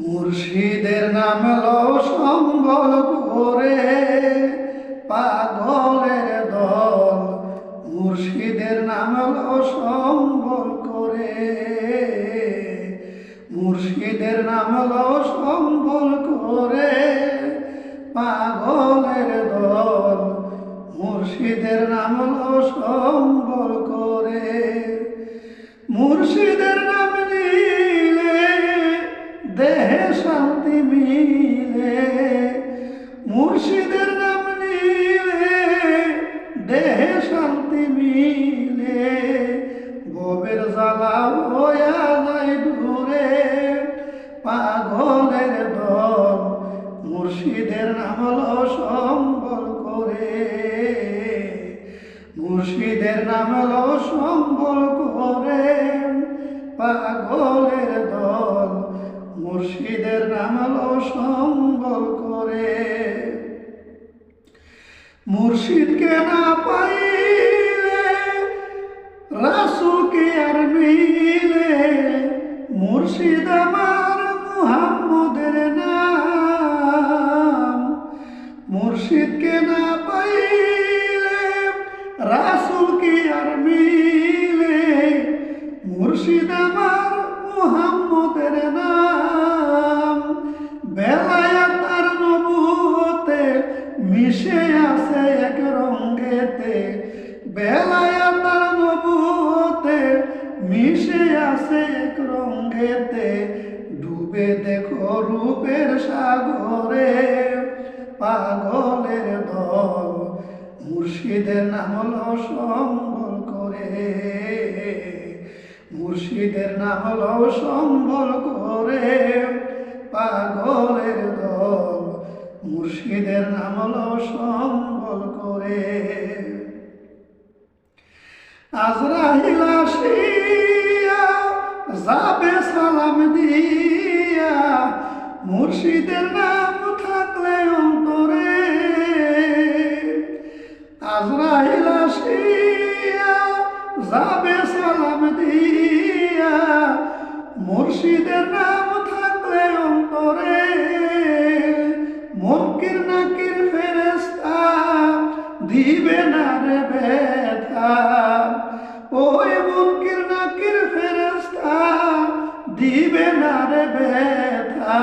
মুর্শিদের নাম লো সম্বল করে পাগলের দল। মুর্শিদের নাম লো সম্বল করে, মুর্শিদের নাম লো সম্বল করে, পাগলের দল। মুর্শিদের নাম লো সম্বল করে, মুর্শিদের নাম শান্তি মিলে, মুর্শিদের নাম নিলে দেহে শান্তি মিলে। ভবের জ্বালা হইয়া যায় দূরে, পাগলের দল মুর্শিদের নাম সম্বল করে। মুর্শিদের নাম সম্বল করে, পাগলের দল মুর্শিদের নাম হলো সম্বল করে। মুর্শিদকে না পাইলে, রাসুলকে আর মিলে, মুর্শিদ আমার মুহাম্মদের নাম। মুর্শিদকে না পাইলে, রাসুলকে আর মিলে, মুর্শিদ আমার মুহাম্মদের নাম। বেলায়াত আর নবুতে মিশে আছে এক রঙ্গেতে। বেলায়াত আর নবুতে মিশে আছে এক রঙ্গেতে। ডুবে দেখো রূপের সাগরে পাগলের দল। মুর্শিদের নাম হলো সম্বল করে। মুর্শিদের নাম হলো সম্বল করে পাগলের দল। মুর্শিদের নাম হলো সম্বল করে আজরাহিল আসিয়া যাবে সালাম দিয়া। মুর্শিদের নাম যাবে সালাম দিয়া। মুর্শিদের নাম থাকলে অন্তরে মনকির নাকির ফেরেস্তা দিবে না রে ওই মনকির নাকির ফেরেস্তা দিবে না রে ব্যথা।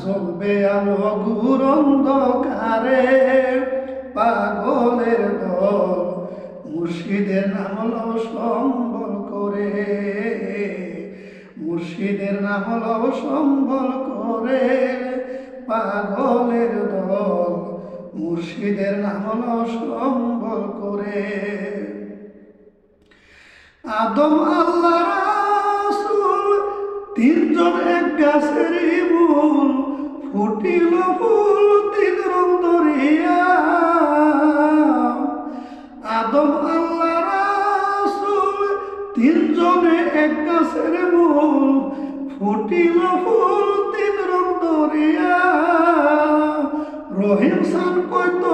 জ্বলবে আলো গুর অন্ধকারে পাগলের মুর্শিদের নাম হলো সম্বল করে। মুর্শিদের নাম হলো সম্বল করে পাগলের দল। মুর্শিদের নাম হলো সম্বল করে। আদম আল্লাহ রাসূল তিনজন এক গাছের মূল ফুটিল ফুল। তিনজনে এক গাছের মূল ফুটিল ফুল তিন রং ধরিয়া। রহিম সান কইত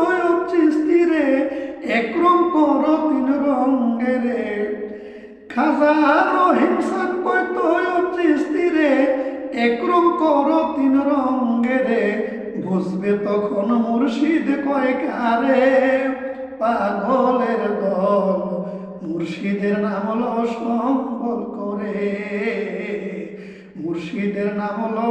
চিস্তিরে এক রং কর তিন রঙ্গেরে খাজা রহিম সান কইত চিস্তিরে এক রং কর তিন রঙ্গেরে বুঝবে তখন মুর্শিদ কয়, কারে পাগলের দল? মুর্শিদের নাম হলো সম্বল করে। মুর্শিদের নাম হলো